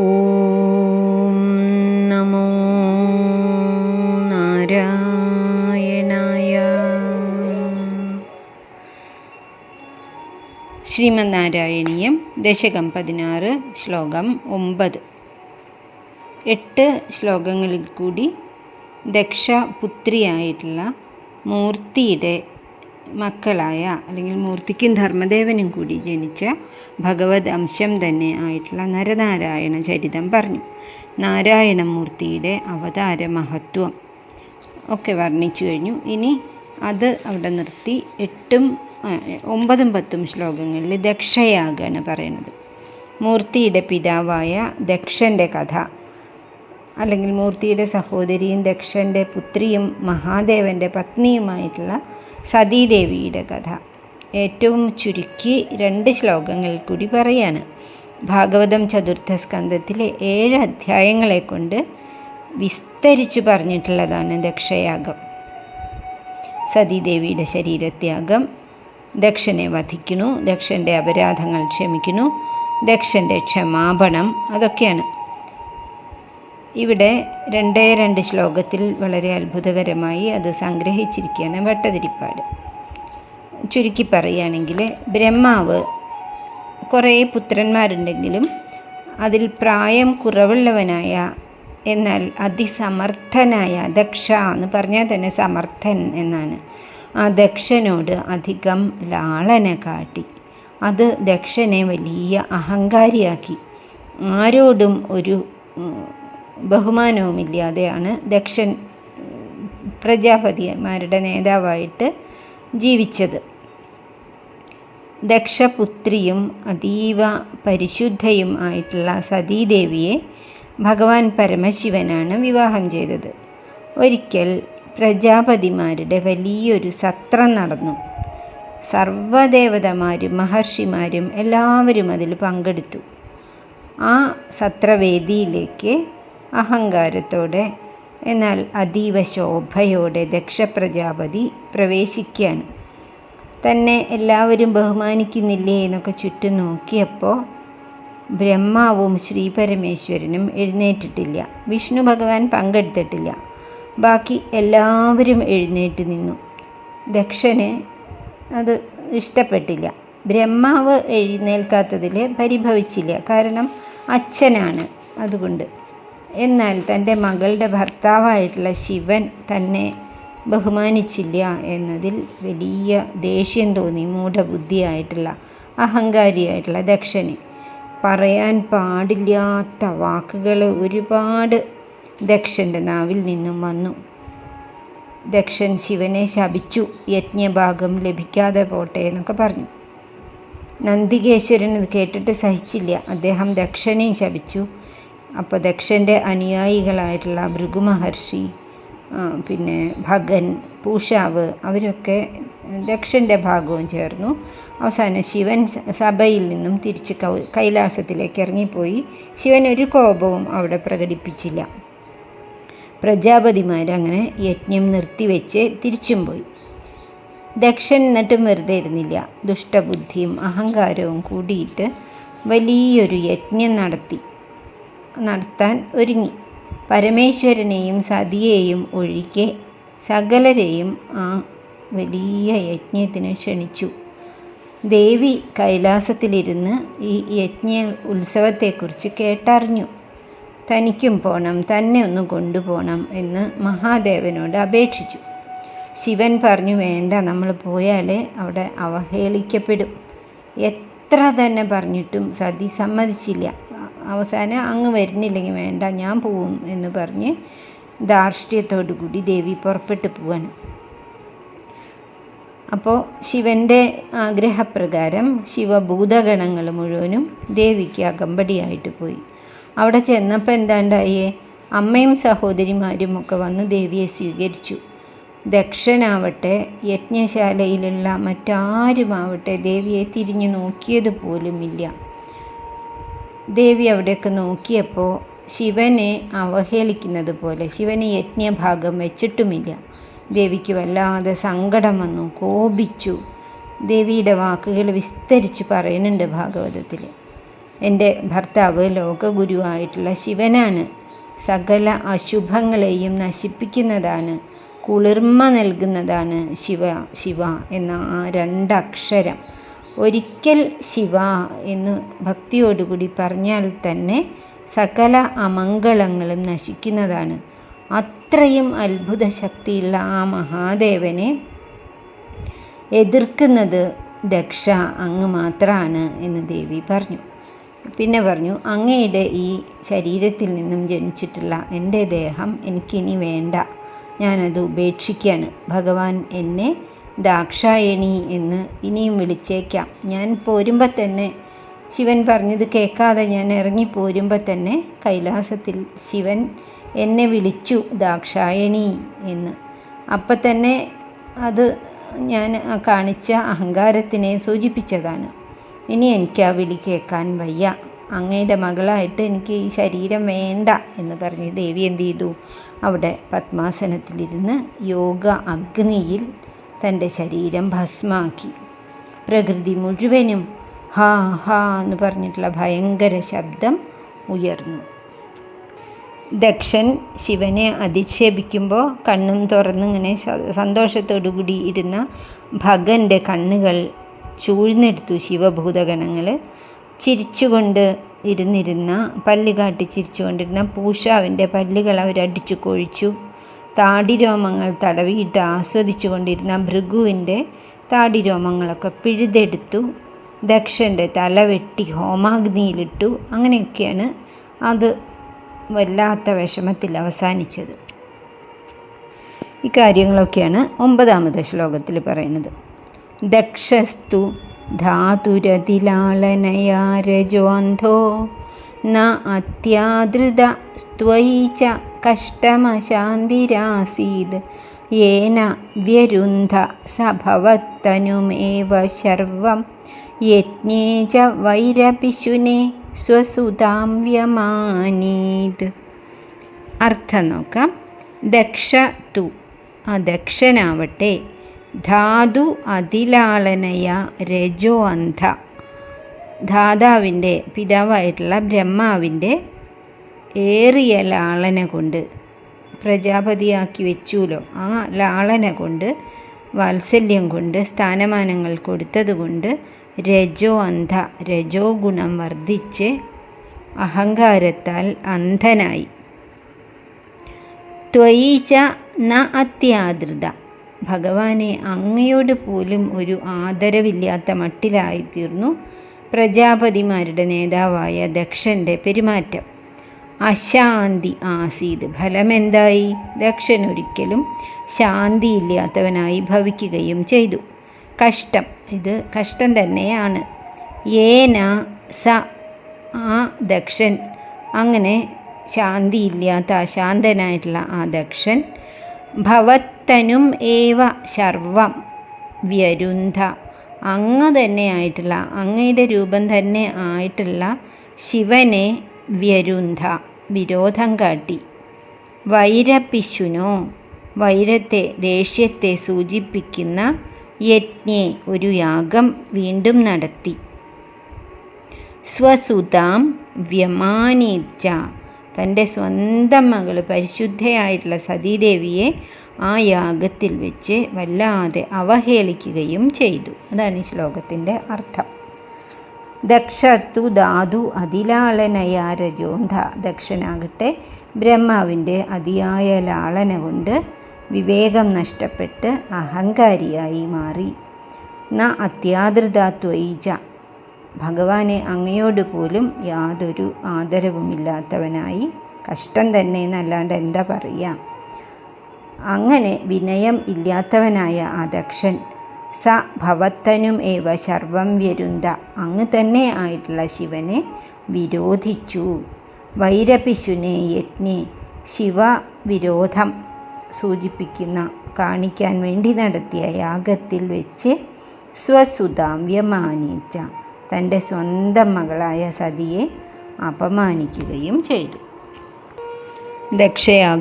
ഓം നമോ നാരായണായ. ശ്രീമന്നാരായണീയം ദശകം പതിനാറ് ശ്ലോകം ഒമ്പത്. എട്ട് ശ്ലോകങ്ങളിൽ കൂടി ദക്ഷപുത്രിയായിട്ടുള്ള മൂർത്തിയുടെ മക്കളായ അല്ലെങ്കിൽ മൂർത്തിക്കും ധർമ്മദേവനും കൂടി ജനിച്ച ഭഗവത് അംശം തന്നെ ആയിട്ടുള്ള നരനാരായണ ചരിതം പറഞ്ഞു. നാരായണമൂർത്തിയുടെ അവതാര മഹത്വം ഒക്കെ വർണിച്ചു കഴിഞ്ഞു. ഇനി അത് അവിടെ നിർത്തി എട്ടും ഒമ്പതും പത്തും ശ്ലോകങ്ങളിൽ ദക്ഷയാഗാണ് പറയുന്നത്. മൂർത്തിയുടെ പിതാവായ ദക്ഷന്റെ കഥ അല്ലെങ്കിൽ മൂർത്തിയുടെ സഹോദരിയും ദക്ഷന്റെ പുത്രിയും മഹാദേവന്റെ പത്നിയുമായിട്ടുള്ള സതീദേവിയുടെ കഥ. ഏറ്റവും ചുരുക്കി രണ്ട് ശ്ലോകങ്ങളിൽ കൂടി പറയാണ്. ഭാഗവതം ചതുർത്ഥ സ്കന്ധത്തിലെ ഏഴ് അധ്യായങ്ങളെ കൊണ്ട് വിസ്തരിച്ചു പറഞ്ഞിട്ടുള്ളതാണ് ദക്ഷയാഗം. സതീദേവിയുടെ ശരീരത്യാഗം ദക്ഷനെ വധിക്കുന്നു ദക്ഷന്റെ അപരാധങ്ങൾ ക്ഷമിക്കുന്നു ദക്ഷന്റെ ക്ഷമാപണം അതൊക്കെയാണ്. ഇവിടെ രണ്ടേ രണ്ട് ശ്ലോകത്തിൽ വളരെ അത്ഭുതകരമായി അത് സംഗ്രഹിച്ചിരിക്കുകയാണ് വട്ടതിരിപ്പാട്. ചുരുക്കി പറയുകയാണെങ്കിൽ ബ്രഹ്മാവ് കുറേ പുത്രന്മാരുണ്ടെങ്കിലും അതിൽ പ്രായം കുറവുള്ളവനായ എന്നാൽ അതിസമർത്ഥനായ ദക്ഷ എന്ന് പറഞ്ഞാൽ തന്നെ സമർത്ഥൻ എന്നാണ്. ആ ദക്ഷനോട് അധികം ലാളന കാട്ടി. അത് ദക്ഷനെ വലിയ അഹങ്കാരിയാക്കി. ആരോടും ഒരു ബഹുമാനവുമില്ലാതെയാണ് ദക്ഷൻ പ്രജാപതിമാരുടെ നേതാവായിട്ട് ജീവിച്ചത്. ദക്ഷപുത്രിയും അതീവ പരിശുദ്ധയും ആയിട്ടുള്ള സതീദേവിയെ ഭഗവാൻ പരമശിവനാണ് വിവാഹം ചെയ്തത്. ഒരിക്കൽ പ്രജാപതിമാരുടെ വലിയൊരു സത്രം നടന്നു. സർവദേവതമാരും മഹർഷിമാരും എല്ലാവരും അതിൽ പങ്കെടുത്തു. ആ സത്രവേദിയിലേക്ക് അഹങ്കാരത്തോടെ എന്നാൽ അതീവ ശോഭയോടെ ദക്ഷപ്രജാപതി പ്രവേശിക്കുകയാണ്. തന്നെ എല്ലാവരും ബഹുമാനിക്കുന്നില്ലേ എന്നൊക്കെ ചുറ്റും നോക്കിയപ്പോൾ ബ്രഹ്മാവും ശ്രീപരമേശ്വരനും എഴുന്നേറ്റിട്ടില്ല. വിഷ്ണു ഭഗവാൻ പങ്കെടുത്തിട്ടില്ല. ബാക്കി എല്ലാവരും എഴുന്നേറ്റ് നിന്നു. ദക്ഷന് അത് ഇഷ്ടപ്പെട്ടില്ല. ബ്രഹ്മാവ് എഴുന്നേൽക്കാത്തതിൽ പരിഭവിച്ചില്ല. കാരണം അച്ഛനാണ് അതുകൊണ്ട്. എന്നാൽ തന്റെ മകളുടെ ഭർത്താവായിട്ടുള്ള ശിവൻ തന്നെ ബഹുമാനിച്ചില്ല എന്നതിൽ വലിയ ദേഷ്യം തോന്നി മൂഢബുദ്ധിയായിട്ടുള്ള അഹങ്കാരിയായിട്ടുള്ള ദക്ഷന്. പറയാൻ പാടില്ലാത്ത വാക്കുകൾ ഒരുപാട് ദക്ഷന്റെ നാവിൽ നിന്നും വന്നു. ദക്ഷൻ ശിവനെ ശപിച്ചു യജ്ഞഭാഗം ലഭിക്കാതെ പോട്ടെ എന്നൊക്കെ പറഞ്ഞു. നന്ദികേശ്വരൻ ഇത് കേട്ടിട്ട് സഹിച്ചില്ല. അദ്ദേഹം ദക്ഷനെയും ശപിച്ചു. അപ്പോൾ ദക്ഷന്റെ അനുയായികളായിട്ടുള്ള ഭൃഗുമഹർഷി പിന്നെ ഭഗൻ പൂഷാവ് അവരൊക്കെ ദക്ഷന്റെ ഭാഗവും ചേർന്നു. അവസാനം ശിവൻ സഭയിൽ നിന്നും തിരിച്ച് കൈലാസത്തിലേക്ക് ഇറങ്ങിപ്പോയി. ശിവൻ ഒരു കോപവും അവിടെ പ്രകടിപ്പിച്ചില്ല. പ്രജാപതിമാരങ്ങനെ യജ്ഞം നിർത്തിവെച്ച് തിരിച്ചും പോയി. ദക്ഷൻ എന്നിട്ടും വെറുതെ ഇരുന്നില്ല. ദുഷ്ടബുദ്ധിയും അഹങ്കാരവും കൂടിയിട്ട് വലിയൊരു യജ്ഞം നടത്തി. നടത്താൻ ഒരുങ്ങി. പരമേശ്വരനെയും സതിയെയും ഒഴികെ സകലരെയും ആ വലിയ യജ്ഞത്തിന് ക്ഷണിച്ചു. ദേവി കൈലാസത്തിലിരുന്ന് ഈ യജ്ഞ ഉത്സവത്തെക്കുറിച്ച് കേട്ടറിഞ്ഞു. തനിക്കും പോണം തന്നെ ഒന്ന് കൊണ്ടുപോകണം എന്ന് മഹാദേവനോട് അപേക്ഷിച്ചു. ശിവൻ പറഞ്ഞു വേണ്ട നമ്മൾ പോയാലേ അവിടെ അവഹേളിക്കപ്പെടും. എത്ര തന്നെ പറഞ്ഞിട്ടും സതി സമ്മതിച്ചില്ല. അവസാനം അങ്ങ് വരുന്നില്ലെങ്കിൽ വേണ്ട ഞാൻ പോവും എന്ന് പറഞ്ഞ് ധാർഷ്ട്യത്തോടു കൂടി ദേവി പുറപ്പെട്ടു പോവാണ്. അപ്പോൾ ശിവന്റെ ആഗ്രഹപ്രകാരം ശിവഭൂതഗണങ്ങൾ മുഴുവനും ദേവിക്ക് അകമ്പടിയായിട്ട് പോയി. അവിടെ ചെന്നപ്പോൾ എന്താണ്ടായേ? അമ്മയും സഹോദരിമാരും ഒക്കെ വന്ന് ദേവിയെ സ്വീകരിച്ചു. ദക്ഷനാവട്ടെ യജ്ഞശാലയിലുള്ള മറ്റാരുമാവട്ടെ ദേവിയെ തിരിഞ്ഞു നോക്കിയത് പോലുമില്ല. ദേവി അവിടെയൊക്കെ നോക്കിയപ്പോൾ ശിവനെ അവഹേളിക്കുന്നത് പോലെ ശിവന് യജ്ഞഭാഗം വെച്ചിട്ടുമില്ല. ദേവിക്ക് വല്ലാതെ സങ്കടം വന്നു കോപിച്ചു. ദേവിയുടെ വാക്കുകൾ വിസ്തരിച്ച് പറയുന്നുണ്ട് ഭാഗവതത്തിൽ എന്റെ ഭർത്താവ് ലോകഗുരുവായിട്ടുള്ള ശിവനാണ്. സകല അശുഭങ്ങളെയും നശിപ്പിക്കുന്നതാണ് കുളിർമ നൽകുന്നതാണ് ശിവ ശിവ എന്ന ആ രണ്ടക്ഷരം. ഒരിക്കൽ ശിവ എന്ന് ഭക്തിയോടുകൂടി പറഞ്ഞാൽ തന്നെ സകല അമംഗളങ്ങളും നശിക്കുന്നതാണ്. അത്രയും അത്ഭുത ശക്തിയുള്ള ആ മഹാദേവനെ എതിർക്കുന്നത് ദക്ഷ അങ്ങ് മാത്രമാണ് എന്ന് ദേവി പറഞ്ഞു. പിന്നെ പറഞ്ഞു അങ്ങയുടെ ഈ ശരീരത്തിൽ നിന്നും ജനിച്ചിട്ടുള്ള എന്റെ ദേഹം എനിക്കിനി വേണ്ട. ഞാനത് ഉപേക്ഷിക്കുകയാണ്. ഭഗവാൻ എന്നെ ദാക്ഷായണി എന്ന് ഇനിയും വിളിച്ചേക്കാം. ഞാൻ പോരുമ്പോൾ തന്നെ ശിവൻ പറഞ്ഞത് കേൾക്കാതെ ഞാൻ ഇറങ്ങി പോരുമ്പോൾ തന്നെ കൈലാസത്തിൽ ശിവൻ എന്നെ വിളിച്ചു ദാക്ഷായണി എന്ന്. അപ്പം തന്നെ അത് ഞാൻ കാണിച്ച അഹങ്കാരത്തിനെ സൂചിപ്പിച്ചതാണ്. ഇനി എനിക്ക് ആ വിളി കേൾക്കാൻ വയ്യ. അങ്ങയുടെ മകളായിട്ട് എനിക്ക് ഈ ശരീരം വേണ്ട എന്ന് പറഞ്ഞ് ദേവി എന്ത് ചെയ്തു? അവിടെ പത്മാസനത്തിലിരുന്ന് യോഗ അഗ്നിയിൽ തന്റെ ശരീരം ഭസ്മാക്കി. പ്രകൃതി മുഴുവനും ഹാ ഹാ എന്ന് പറഞ്ഞിട്ടുള്ള ഭയങ്കര ശബ്ദം ഉയർന്നു. ദക്ഷൻ ശിവനെ അധിക്ഷേപിക്കുമ്പോൾ കണ്ണും തുറന്നിങ്ങനെ സന്തോഷത്തോടുകൂടി ഇരുന്ന ഭഗന്റെ കണ്ണുകൾ ചൂഴ്ന്നെടുത്തു ശിവഭൂതഗണങ്ങൾ ചിരിച്ചുകൊണ്ട് ഇരുന്നിരുന്ന പല്ല് കാട്ടി ചിരിച്ചുകൊണ്ടിരുന്ന പൂഷാവിന്റെ പല്ലുകൾ അവരടിച്ചു കൊഴിച്ചു. താടിരോമങ്ങൾ തടവിയിട്ട് ആസ്വദിച്ചു കൊണ്ടിരുന്ന ഭൃഗുവിന്റെ താടിരോമങ്ങളൊക്കെ പിഴുതെടുത്തു ദക്ഷന്റെ തല വെട്ടി ഹോമാഗ്നിയിലിട്ടു. അങ്ങനെയൊക്കെയാണ് അത് വല്ലാത്ത വിഷമത്തിൽ അവസാനിച്ചത്. ഇക്കാര്യങ്ങളൊക്കെയാണ് കാര്യങ്ങളൊക്കെയാണ് ഒമ്പതാമത്തെ ശ്ലോകത്തിൽ പറയുന്നത്. ദക്ഷസ്തു ധാതുരതിലാളനയാരജോന്ധോ ന അത്യാദൃത സ്ത്വൈ ച കഷ്ടമശാന്തിരാസീത്. യേന വ്യരുന്ധ സഭവത്തനുമേവ ശർവം. യജ്ഞേ ച വൈരപിശുനെ സ്വസുതാം വ്യമാനീത്. അർത്ഥം നോക്കാം. ദക്ഷ തു. ആ ദക്ഷനാവട്ടെ. ധാതു അതിലാളനയ രജോ അന്ധ ധാതാവിന്റെ പിതാവായിട്ടുള്ള ബ്രഹ്മാവിന്റെ ഏറിയ ലാളന കൊണ്ട് പ്രജാപതിയാക്കി വെച്ചുല്ലോ ആ ലാളന കൊണ്ട് വാത്സല്യം കൊണ്ട് സ്ഥാനമാനങ്ങൾ കൊടുത്തതുകൊണ്ട് രജോ അന്ധ രജോ ഗുണം വർദ്ധിച്ച് അഹങ്കാരത്താൽ അന്ധനായി. ത്വയിച്ച ന അത്യാദൃത. ഭഗവാനെ അങ്ങയോട് പോലും ഒരു ആദരവില്ലാത്ത മട്ടിലായിത്തീർന്നു പ്രജാപതിമാരുടെ നേതാവായ ദക്ഷന്റെ പെരുമാറ്റം. അശാന്തി ആസീത്. ഫലമെന്തായി? ദക്ഷൻ ഒരിക്കലും ശാന്തിയില്ലാത്തവനായി ഭവിക്കുകയും ചെയ്തു. കഷ്ടം. ഇത് കഷ്ടം തന്നെയാണ്. ഏന സ ആ ദക്ഷൻ. അങ്ങനെ ശാന്തിയില്ലാത്ത അശാന്തനായിട്ടുള്ള ആ ദക്ഷൻ. ഭവത്തനും ഏവ ശർവം വ്യരുന്ധ. അങ്ങ് തന്നെയായിട്ടുള്ള അങ്ങയുടെ രൂപം തന്നെ ആയിട്ടുള്ള ശിവനെ വ്യരുന്ധ. വിരോധം കാട്ടി. വൈരപിശുനോ വൈരത്തെ ദേഷ്യത്തെ സൂചിപ്പിക്കുന്ന യജ്ഞെ ഒരു യാഗം വീണ്ടും നടത്തി. സ്വസുതാം വ്യമാനിച്ച തന്റെ സ്വന്തം മകൾ പരിശുദ്ധയായിട്ടുള്ള സതീദേവിയെ ആ യാഗത്തിൽ വെച്ച് വല്ലാതെ അവഹേളിക്കുകയും ചെയ്തു. അതാണ് ഈ ശ്ലോകത്തിന്റെ അർത്ഥം. ദക്ഷത്തു ധാതു അതിലാളനയാ രജോന്ധ ദക്ഷനാകട്ടെ. ബ്രഹ്മാവിന്റെ അതിയായ ലാളന കൊണ്ട് വിവേകം നഷ്ടപ്പെട്ട് അഹങ്കാരിയായി മാറി. ന അത്യാദൃതാത്വയിച്ച ഭഗവാനെ അങ്ങയോട് പോലും യാതൊരു ആദരവുമില്ലാത്തവനായി. കഷ്ടം തന്നെ എന്നല്ലാണ്ട് എന്താ പറയുക? അങ്ങനെ വിനയം ഇല്ലാത്തവനായ ആ ദക്ഷൻ സ ഭവത്തനും ഏവ ശർവം വ്യരുന്ത അങ്ങ് തന്നെ ആയിട്ടുള്ള ശിവനെ വിരോധിച്ചു. വൈരപിശുനെ യജ്ഞെ ശിവ വിരോധം സൂചിപ്പിക്കുന്ന കാണിക്കാൻ വേണ്ടി നടത്തിയ യാഗത്തിൽ വെച്ച് സ്വസുതാം വ്യമാനിച്ച തന്റെ സ്വന്തം മകളായ സതിയെ അപമാനിക്കുകയും ചെയ്തു. ദക്ഷയാ